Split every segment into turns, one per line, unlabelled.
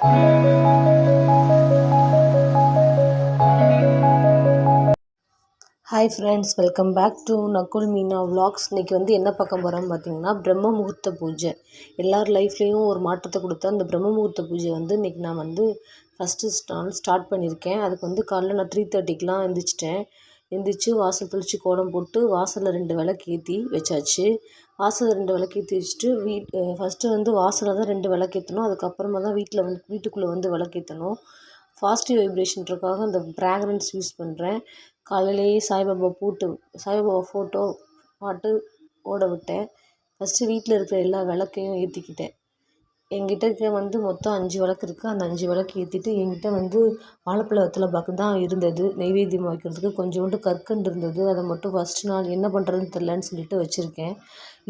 Hi friends welcome back to Nakul Meena vlogs இன்றைக்கி வந்து என்ன பார்க்க போகிறோம்னு பார்த்தீங்கன்னா பிரம்ம முகூர்த்த பூஜை. எல்லார் லைஃப்லேயும் ஒரு மாற்றத்தை கொடுத்த அந்த பிரம்ம முகூர்த்த பூஜை வந்து இன்றைக்கி நான் வந்து ஃபஸ்ட்டு நாள் ஸ்டார்ட் பண்ணியிருக்கேன். அதுக்கு வந்து காலைல நான் த்ரீ தேர்ட்டிக்கெலாம் எழுந்திரிச்சிட்டேன் எந்திரிச்சு வாசல் தெளித்து கோலம் போட்டு வாசலில் ரெண்டு விளக்கு ஏற்றி வச்சாச்சு. வாசலில் ரெண்டு விளக்கு ஏற்றி வச்சுட்டு வீட் ஃபஸ்ட்டு வந்து வாசலில் தான் ரெண்டு விளக்கு ஏற்றணும் அதுக்கப்புறமா தான் வீட்டில் வந்து வீட்டுக்குள்ளே வந்து விளக்கு ஏற்றணும் பாசிட்டிவ் வைப்ரேஷன்றக்காக அந்த ஃப்ராக்ரன்ஸ் யூஸ் பண்ணுறேன் காலையிலேயே சாய்பாபா போட்டு சாய்பாபா ஃபோட்டோ பாட்டு ஓட விட்டேன். ஃபஸ்ட்டு வீட்டில் இருக்கிற எல்லா விளக்கையும் ஏற்றிக்கிட்டேன் எங்கிட்ட இருக்க வந்து மொத்தம் அஞ்சு விளக்கு இருக்குது அந்த அஞ்சு விளக்கு ஏற்றிட்டு என்கிட்ட வந்து வாழைப்பழ வெத்தலை பாக்கு தான் இருந்தது. நெய்வேத்தியம் வைக்கிறதுக்கு கொஞ்சோண்டு கற்கண்டு இருந்தது. அதை மட்டும் ஃபஸ்ட் நாள் என்ன பண்ணுறதுன்னு தெரிலன்னு சொல்லிட்டு வச்சுருக்கேன்.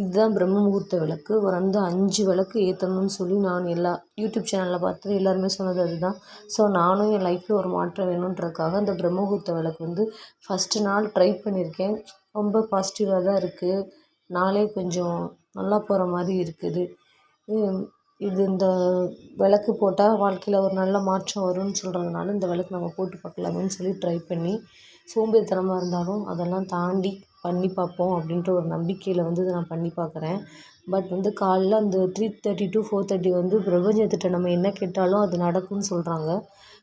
இதுதான் பிரம்ம முகூர்த்த விளக்கு. ஒரு அந்த அஞ்சு விளக்கு ஏற்றணும்னு சொல்லி நான் எல்லா யூடியூப் சேனலில் பார்த்து எல்லாருமே சொன்னது அதுதான். ஸோ நானும் என் லைஃப்பில் ஒரு மாற்றம் வேணுன்றதுக்காக அந்த பிரம்ம முகூர்த்த விளக்கு வந்து ஃபஸ்ட்டு நாள் ட்ரை பண்ணியிருக்கேன் ரொம்ப பாசிட்டிவாக தான் இருக்குது நாளே கொஞ்சம் நல்லா போகிற மாதிரி இருக்குது. இது இந்த விளக்கு போட்டால் வாழ்க்கையில் ஒரு நல்ல மாற்றம் வரும்னு சொல்கிறதுனால இந்த விளக்கு நம்ம போட்டு பார்க்கலாமேன்னு சொல்லி ட்ரை பண்ணி சோம்பேறித்தனமாக இருந்தாலும் அதெல்லாம் தாண்டி பண்ணி பார்ப்போம் அப்படின்ற ஒரு நம்பிக்கையில் வந்து இதை நான் பண்ணி பார்க்குறேன். பட் வந்து காலைல அந்த three thirty to four thirty வந்து பிரபஞ்சத்திட்ட நம்ம என்ன கேட்டாலும் அது நடக்கும்னு சொல்கிறாங்க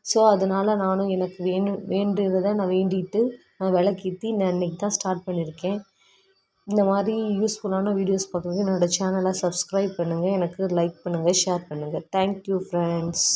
ஸோ அதனால் நானும் எனக்கு வேணும் வேண்டியதை நான் வேண்டிட்டு நான் விளக்கேத்தி நான் இன்றைக்கி தான் ஸ்டார்ட் பண்ணியிருக்கேன். இந்த மாதிரி யூஸ்ஃபுல்லான வீடியோஸ் பார்க்குறதுக்கு என்னோடய சேனலை சப்ஸ்கிரைப் பண்ணுங்கள் எனக்கு லைக் பண்ணுங்கள் ஷேர் பண்ணுங்கள் தேங்க்யூ ஃப்ரெண்ட்ஸ்